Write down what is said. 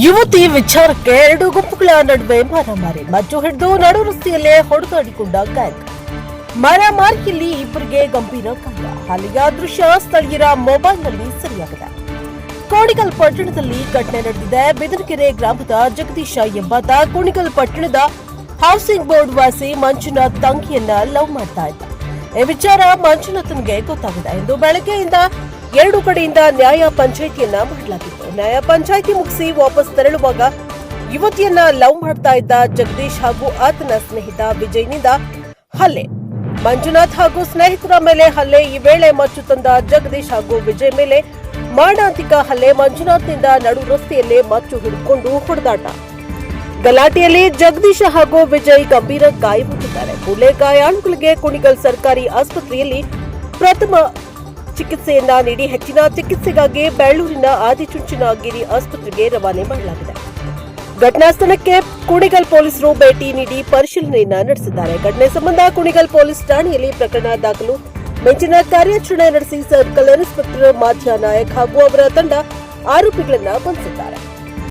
ಯುವತಿ ವಿಚಾರಕ್ಕೆ ಎರಡು ಗುಂಪುಗಳ ನಡುವೆ ಮಾರಾಮಾರಿ. ಮಜ್ಜು ಹಿಡಿದು ನಡು ರಸ್ತೆಯಲ್ಲೇ ಹೊಡೆದಾಡಿಕೊಂಡ ಗ್ಯಾಂಗ್ ಮಾರಾಮಾರಿಯಲ್ಲಿ ಇಬ್ಬರಿಗೆ ಗಂಭೀರ ಗಾಯ ಹಾಲಿಯ ದೃಶ್ಯ ಸ್ಥಳೀಯರ ಮೊಬೈಲ್ನಲ್ಲಿ ಸೆರೆಯಾಗಿದೆ. ಕೋಣಿಗಲ್ ಪಟ್ಟಣದಲ್ಲಿ ಘಟನೆ ನಡೆದಿದೆ. ಬೆದರಕೆರೆ ಗ್ರಾಮದ ಜಗದೀಶ ಎಂಬಾತ ಕೋಣಿಗಲ್ ಪಟ್ಟಣದ ಹೌಸಿಂಗ್ ಬೋರ್ಡ್ ವಾಸಿ ಮಂಜುನಾಥ್ ತಂಗಿಯನ್ನ ಲವ್ ಮಾಡ್ತಾ ಇದ್ದ. ಈ ವಿಚಾರ ಮಂಜುನಾಥನ್ಗೆ ಗೊತ್ತಾಗಿದೆ. ಎಂದು ಬೆಳಗ್ಗೆಯಿಂದ ಎರಡು ಕಡೆಯಿಂದ ನ್ಯಾಯ ಪಂಚಾಯಿತಿಯನ್ನ ಮಾಡಲಾಗಿತ್ತು ನ್ಯಾಯ ಪಂಚಾಯಿತಿ ಮುಗಿಸಿ ವಾಪಸ್ ತೆರಳುವಾಗ ಯುವತಿಯನ್ನ ಲವ್ ಮಾಡ್ತಾ ಇದ್ದ ಜಗದೀಶ್ ಹಾಗೂ ಆತನ ಸ್ನೇಹಿತ ವಿಜಯ್ನಿಂದ ಹಲ್ಲೆ. ಮಂಜುನಾಥ್ ಹಾಗೂ ಸ್ನೇಹಿತರ ಮೇಲೆ ಹಲ್ಲೆ, ಈ ವೇಳೆ ಮಚ್ಚು ತಂದ ಜಗದೀಶ್ ಹಾಗೂ ವಿಜಯ್ ಮೇಲೆ ಮಾರಣಾಂತಿಕ ಹಲ್ಲೆ, ಮಂಜುನಾಥ್ನಿಂದ ನಡು ರಸ್ತೆಯಲ್ಲೇ ಮಚ್ಚು ಹಿಡಿದುಕೊಂಡು ಹೊಡೆದಾಟ. ಗಲಾಟೆಯಲ್ಲಿ ಜಗದೀಶ್ ಹಾಗೂ ವಿಜಯ್ ಗಂಭೀರ ಗಾಯಗೊಂಡಿದ್ದಾರೆ. ಕೂಡಲೇ ಗಾಯಾಳುಗಳಿಗೆ ಕುಣಿಗಲ್ ಸರ್ಕಾರಿ ಆಸ್ಪತ್ರೆಯಲ್ಲಿ ಪ್ರಥಮ ಚಿಕಿತ್ಸೆಯನ್ನ ನೀಡಿ ಹೆಚ್ಚಿನ ಚಿಕಿತ್ಸೆಗಾಗಿ ಬೆಳ್ಳೂರಿನ ಆದಿಚುಂಚನಗಿರಿ ಆಸ್ಪತ್ರೆಗೆ ರವಾನೆ ಮಾಡಲಾಗಿದೆ. ಘಟನಾ ಸ್ಥಳಕ್ಕೆ ಕುಣಿಗಲ್ ಪೊಲೀಸರು ಭೇಟಿ ನೀಡಿ ಪರಿಶೀಲನೆಯನ್ನ ನಡೆಸಿದ್ದಾರೆ. ಘಟನೆ ಸಂಬಂಧ ಕುಣಿಗಲ್ ಪೊಲೀಸ್ ಠಾಣೆಯಲ್ಲಿ ಪ್ರಕರಣ ದಾಖಲು. ಮೆಂಚಿನ ಕಾರ್ಯಾಚರಣೆ ನಡೆಸಿ ಸರ್ಕಲ್ ಇನ್ಸ್ಪೆಕ್ಟರ್ ಮಾಧ್ಯ ನಾಯಕ್ ಹಾಗೂ ಅವರ ತಂಡ ಆರೋಪಿಗಳನ್ನ ಬಂಧಿಸಿದ್ದಾರೆ.